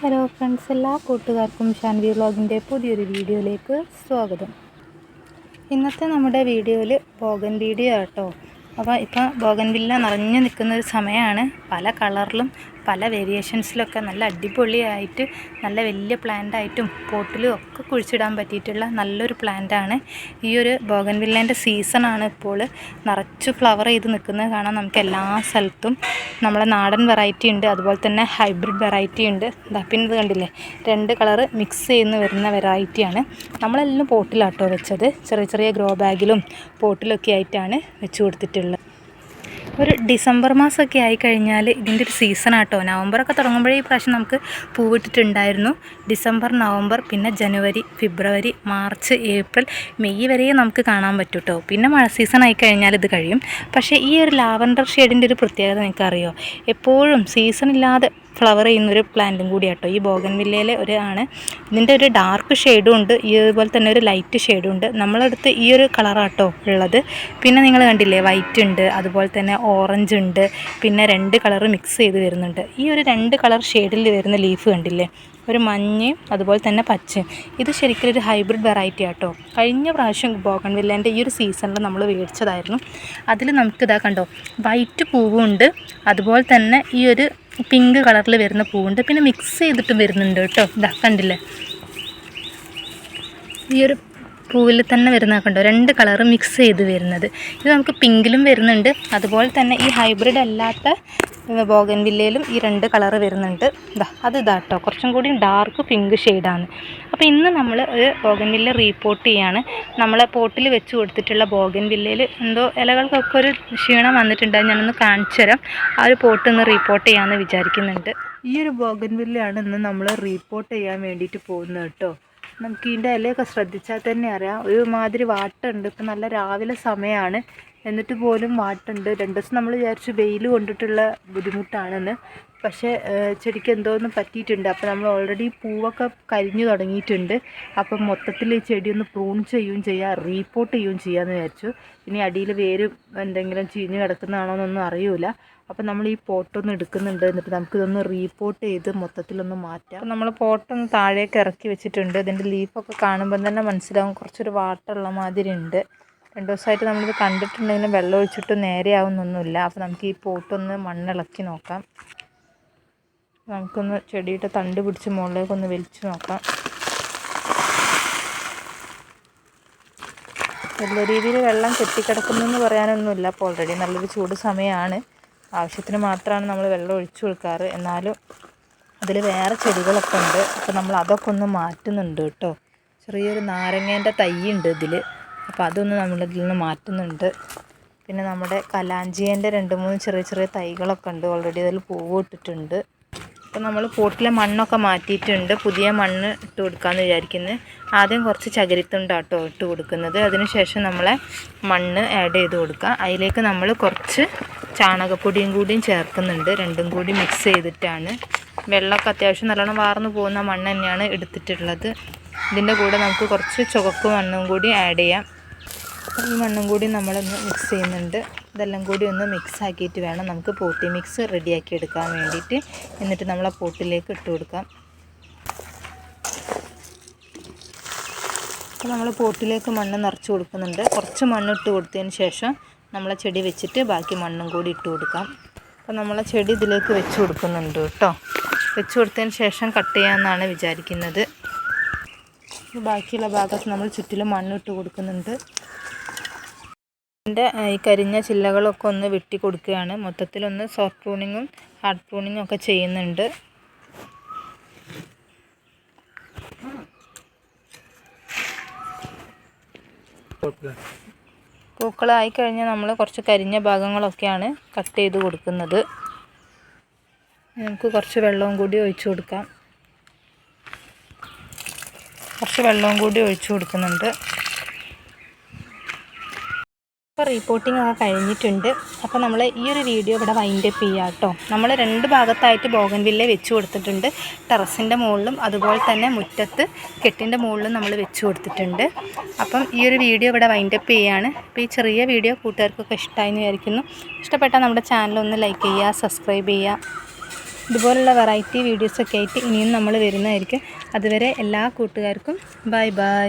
Hello friends എല്ലാ കൂട്ടുകാർക്കും ഷാൻവി വ്ളോഗിന്റെ പുതിയൊരു വീഡിയോയിലേക്ക് സ്വാഗതം. ഇന്നത്തെ നമ്മുടെ വീഡിയോയിൽ ബോഗൻ വീഡിയോ ആട്ടോ. അപ്പോൾ ഇപ്പോൾ ബോഗൻവില്ല നിറഞ്ഞു നിൽക്കുന്ന ഒരു സമയമാണ്. പല കളറിലും പല വേരിയേഷൻസിലൊക്കെ നല്ല അടിപൊളിയായിട്ട് നല്ല വലിയ പ്ലാന്റായിട്ടും പോട്ടിലും ഒക്കെ കുഴിച്ചിടാൻ പറ്റിയിട്ടുള്ള നല്ലൊരു പ്ലാന്റാണ്. ഈ ഒരു ബോഗൻവില്ലേന്റെ സീസണാണ് ഇപ്പോൾ നിറച്ച് ഫ്ലവർ ചെയ്ത് നിൽക്കുന്നത് കാണാൻ നമുക്ക് എല്ലാ സ്ഥലത്തും. നമ്മളെ നാടൻ വെറൈറ്റി ഉണ്ട് അതുപോലെ തന്നെ ഹൈബ്രിഡ് വെറൈറ്റി ഉണ്ട്. പിന്നെ ഇത് കണ്ടില്ലേ? രണ്ട് കളറ് മിക്സ് ചെയ്യുന്ന വരുന്ന വെറൈറ്റിയാണ് നമ്മളെല്ലാം പോട്ടിലാട്ടോ വെച്ചത്. ചെറിയ ചെറിയ ഗ്രോ ബാഗിലും പോട്ടിലൊക്കെ ആയിട്ടാണ് വെച്ച് കൊടുത്തിട്ടുള്ളത്. ഒരു ഡിസംബർ മാസമൊക്കെ ആയിക്കഴിഞ്ഞാൽ ഇതിന്റെ ഒരു സീസണാട്ടോ നവംബറൊക്കെ തുടങ്ങുമ്പോഴേ ഈ പ്രാവശ്യം നമുക്ക് പൂവിട്ടിട്ടുണ്ടായിരുന്നു. ഡിസംബർ നവംബർ പിന്നെ ജനുവരി ഫെബ്രുവരി മാർച്ച് ഏപ്രിൽ മെയ് വരെയും നമുക്ക് കാണാൻ പറ്റും കേട്ടോ പിന്നെ മഴ സീസൺ ആയിക്കഴിഞ്ഞാൽ ഇത് കഴിയും. പക്ഷേ ഈ ഒരു ലാവൻഡർ ഷെയ്ഡിന്റെ ഒരു പ്രത്യേകത നിങ്ങൾക്കറിയോ എപ്പോഴും സീസൺ ഇല്ലാതെ ഫ്ലവർ ചെയ്യുന്നൊരു പ്ലാന്റും കൂടിയാട്ടോ ഈ ബോഗൻ വില്ലയിലെ ഒരു ആണ്. ഇതിന്റെ ഒരു ഡാർക്ക് ഷെയ്ഡും ഉണ്ട്. ഇതുപോലെ തന്നെ ഒരു ലൈറ്റ് ഷെയ്ഡും ഉണ്ട്. നമ്മളടുത്ത് ഈ ഒരു കളറാട്ടോ ഉള്ളത്. പിന്നെ നിങ്ങൾ കണ്ടില്ലേ വൈറ്റ് ഉണ്ട് അതുപോലെ തന്നെ ഓറഞ്ച് ഉണ്ട് പിന്നെ രണ്ട് കളർ മിക്സ് ചെയ്ത് വരുന്നുണ്ട്. ഈ ഒരു രണ്ട് കളർ ഷെയ്ഡിൽ വരുന്ന ലീഫ് കണ്ടില്ലേ ഒരു മഞ്ഞയും അതുപോലെ തന്നെ പച്ചയും. ഇത് ശരിക്കും ഒരു ഹൈബ്രിഡ് വെറൈറ്റി ആട്ടോ. കഴിഞ്ഞ പ്രാവശ്യം ബോഗൺ വില്ലേന്റെ ഈ ഒരു സീസണിൽ നമ്മൾ മേടിച്ചതായിരുന്നു. അതിൽ നമുക്കിതാ കണ്ടോ വൈറ്റ് പൂവുണ്ട് അതുപോലെ തന്നെ ഈ ഒരു പിങ്ക് കളറിൽ വരുന്ന പൂവുണ്ട്. പിന്നെ മിക്സ് ചെയ്തിട്ടും വരുന്നുണ്ട് കേട്ടോ. ഇതാ കണ്ടില്ലേ? ഈ ഒരു പൂവിൽ തന്നെ വരുന്ന കണ്ടോ? രണ്ട് കളറ് മിക്സ് ചെയ്ത് വരുന്നത്. ഇത് നമുക്ക് പിങ്കിലും വരുന്നുണ്ട്. അതുപോലെ തന്നെ ഈ ഹൈബ്രിഡ് അല്ലാത്ത ബോഗൻ വില്ലയിലും ഈ രണ്ട് കളറ് വരുന്നുണ്ട്. ഇതാ അത് ഇതാ കേട്ടോ കുറച്ചും കൂടി ഡാർക്ക് പിങ്ക് ഷെയ്ഡാണ് അപ്പോൾ ഇന്ന് നമ്മൾ ഒരു ബോഗൻ വില്ല റീപോർട്ട് ചെയ്യാണ്. നമ്മളെ പോട്ടിൽ വെച്ച് കൊടുത്തിട്ടുള്ള ബോഗൻ വില്ലയിൽ എന്തോ ഇലകൾക്കൊക്കെ ഒരു ക്ഷീണം വന്നിട്ടുണ്ട്. ഞാനൊന്ന് കാണിച്ചു തരാം. ആ ഒരു പോട്ട് ഒന്ന് റീപോർട്ട് ചെയ്യാമെന്ന് വിചാരിക്കുന്നുണ്ട്. ഈ ഒരു ബോഗൻ വില്ലയാണ് ഇന്ന് നമ്മൾ റീപോർട്ട് ചെയ്യാൻ വേണ്ടിയിട്ട് പോകുന്നത് കേട്ടോ നമുക്ക് ഇതിന്റെ ഇലയൊക്കെ ശ്രദ്ധിച്ചാൽ തന്നെ അറിയാം. ഒരുമാതിരി വാട്ടുണ്ട്. ഇപ്പം നല്ല രാവിലെ സമയമാണ്. എന്നിട്ട് പോലും വാട്ടുണ്ട്. രണ്ട് ദിവസം നമ്മൾ വിചാരിച്ചു വെയിൽ കൊണ്ടിട്ടുള്ള ബുദ്ധിമുട്ടാണെന്ന്. പക്ഷേ ചെടിക്ക് എന്തോന്നും പറ്റിയിട്ടുണ്ട്. അപ്പോൾ നമ്മൾ ഓൾറെഡി പൂവൊക്കെ കരിഞ്ഞു തുടങ്ങിയിട്ടുണ്ട്. അപ്പം മൊത്തത്തിൽ ഈ ചെടി ഒന്ന് പ്രൂൺ ചെയ്യുകയും ചെയ്യാം റീപോർട്ട് ചെയ്യുകയും ചെയ്യാമെന്ന് വിചാരിച്ചു. ഇനി അടിയിൽ വേര് എന്തെങ്കിലും ചീഞ്ഞ് കിടക്കുന്നതാണോ എന്നൊന്നും അറിയൂല. അപ്പം നമ്മൾ ഈ പോട്ടൊന്ന് എടുക്കുന്നുണ്ട്. എന്നിട്ട് നമുക്കിതൊന്ന് റീപോർട്ട് ചെയ്ത് മൊത്തത്തിലൊന്ന് മാറ്റാം. നമ്മൾ പോട്ടൊന്ന് താഴേക്ക് ഇറക്കി വെച്ചിട്ടുണ്ട്. ഇതിന്റെ ലീഫൊക്കെ കാണുമ്പോൾ തന്നെ മനസ്സിലാവും കുറച്ചൊരു വാട്ടുള്ള മാതിരി ഉണ്ട്. രണ്ട് ദിവസമായിട്ട് നമ്മളിത് കണ്ടിട്ടുണ്ടെങ്കിലും വെള്ളം ഒഴിച്ചിട്ട് നേരെയാവുന്നൊന്നുമില്ല അപ്പോൾ നമുക്ക് ഈ പോട്ടൊന്ന് മണ്ണിളക്കി നോക്കാം. നമുക്കൊന്ന് ചെടിയുടെ തണ്ട് പിടിച്ച് മുകളിലേക്കൊന്ന് വലിച്ചു നോക്കാം. നല്ല രീതിയിൽ വെള്ളം കെട്ടിക്കിടക്കുന്നതെന്ന് പറയാനൊന്നുമില്ല. അപ്പോൾ ഓൾറെഡി നല്ലൊരു ചൂട് സമയമാണ്. ആവശ്യത്തിന് മാത്രമാണ് നമ്മൾ വെള്ളം ഒഴിച്ചു കൊടുക്കാറ്. എന്നാലും അതിൽ വേറെ ചെടികളൊക്കെ ഉണ്ട്. അപ്പോൾ നമ്മൾ അതൊക്കെ ഒന്ന് മാറ്റുന്നുണ്ട് കേട്ടോ. ചെറിയൊരു നാരങ്ങേന്റെ തൈ ഉണ്ട് ഇതിൽ അപ്പോൾ അതൊന്ന് നമ്മളിതിൽ നിന്ന് മാറ്റുന്നുണ്ട്. പിന്നെ നമ്മുടെ കലാഞ്ചിയന്റെ രണ്ട് മൂന്ന് ചെറിയ ചെറിയ തൈകളൊക്കെ ഉണ്ട്. ഓൾറെഡി അതിൽ പൂവ് ഇട്ടിട്ടുണ്ട്. അപ്പോൾ നമ്മൾ പോട്ടിലെ മണ്ണൊക്കെ മാറ്റിയിട്ടുണ്ട്. പുതിയ മണ്ണ് ഇട്ട് കൊടുക്കാമെന്ന് വിചാരിക്കുന്നത് ആദ്യം കുറച്ച് ചകിരിത്തുണ്ടാട്ടോ ഇട്ട് കൊടുക്കുന്നത്. അതിനുശേഷം നമ്മളെ മണ്ണ് ആഡ് ചെയ്ത് കൊടുക്കുക അതിലേക്ക് നമ്മൾ കുറച്ച് ചാണകപ്പൊടിയും കൂടിയും ചേർക്കുന്നുണ്ട്. രണ്ടും കൂടി മിക്സ് ചെയ്തിട്ടാണ്. വെള്ളമൊക്കെ അത്യാവശ്യം നല്ലോണം വാർന്നു പോകുന്ന മണ്ണ് തന്നെയാണ് എടുത്തിട്ടുള്ളത്. ഇതിന്റെ കൂടെ നമുക്ക് കുറച്ച് ചുവക്ക് മണ്ണും കൂടി ആഡ് ചെയ്യാം. ഈ മണ്ണും കൂടി നമ്മളൊന്ന് മിക്സ് ചെയ്യുന്നുണ്ട്. ഇതെല്ലാം കൂടി ഒന്ന് മിക്സ് ആക്കിയിട്ട് വേണം നമുക്ക് പോട്ടി മിക്സ് റെഡിയാക്കി എടുക്കാൻ വേണ്ടിയിട്ട്. എന്നിട്ട് നമ്മൾ ആ പോട്ടിലേക്ക് ഇട്ട് കൊടുക്കാം. അപ്പോൾ നമ്മൾ പോട്ടിലേക്ക് മണ്ണ് നിറച്ച് കൊടുക്കുന്നുണ്ട്. കുറച്ച് മണ്ണ് ഇട്ട് കൊടുത്തതിന് ശേഷം നമ്മളെ ചെടി വെച്ചിട്ട് ബാക്കി മണ്ണും കൂടി ഇട്ട് കൊടുക്കാം. അപ്പോൾ നമ്മളെ ചെടി ഇതിലേക്ക് വെച്ച് കൊടുക്കുന്നുണ്ട് കേട്ടോ. വെച്ച് കൊടുത്തതിന് ശേഷം കട്ട് ചെയ്യാമെന്നാണ് വിചാരിക്കുന്നത്. ബാക്കിയുള്ള ഭാഗത്ത് നമ്മൾ ചുറ്റിലും മണ്ണിട്ട് കൊടുക്കുന്നുണ്ട്. ഇതിന്റെ ഈ കരിഞ്ഞ ചില്ലകളൊക്കെ ഒന്ന് വെട്ടി കൊടുക്കുകയാണ്. മൊത്തത്തിലൊന്ന് സോഫ്റ്റ് പ്രൂണിങ്ങും ഹാർഡ് പ്രൂണിങ്ങും ഒക്കെ ചെയ്യുന്നുണ്ട്. പൂക്കളായി കഴിഞ്ഞാൽ നമ്മൾ കുറച്ച് കരിഞ്ഞ ഭാഗങ്ങളൊക്കെയാണ് കട്ട് ചെയ്ത് കൊടുക്കുന്നത്. നമുക്ക് കുറച്ച് വെള്ളവും കൂടി ഒഴിച്ചു കൊടുക്കാം. കുറച്ച് വെള്ളവും കൂടി ഒഴിച്ചു കൊടുക്കുന്നുണ്ട്. ഇപ്പോൾ റിപ്പോർട്ടിംഗ് ഒക്കെ കഴിഞ്ഞിട്ടുണ്ട്. അപ്പോൾ നമ്മൾ ഈ ഒരു വീഡിയോ ഇവിടെ വൈൻഡ് അപ്പ് ചെയ്യാം കേട്ടോ. നമ്മൾ രണ്ട് ഭാഗത്തായിട്ട് ബോഗൻവില്ല വെച്ച് കൊടുത്തിട്ടുണ്ട്. ടെറസിന്റെ മുകളിലും അതുപോലെ തന്നെ മുറ്റത്ത് കെട്ടിന്റെ മുകളിലും നമ്മൾ വെച്ച് കൊടുത്തിട്ടുണ്ട്. അപ്പം ഈ ഒരു വീഡിയോ ഇവിടെ വൈൻഡ് അപ്പ് ചെയ്യുകയാണ് അപ്പോൾ ഈ ചെറിയ വീഡിയോ കൂട്ടുകാർക്കൊക്കെ ഇഷ്ടമായി എന്ന് വിചാരിക്കുന്നു. ഇഷ്ടപ്പെട്ടാൽ നമ്മുടെ ചാനൽ ഒന്ന് ലൈക്ക് ചെയ്യുക സബ്സ്ക്രൈബ് ചെയ്യുക. ഇതുപോലുള്ള വെറൈറ്റി വീഡിയോസൊക്കെ ആയിട്ട് ഇനിയും നമ്മൾ വരുന്നതായിരിക്കും. അതുവരെ എല്ലാ കൂട്ടുകാർക്കും ബൈ ബൈ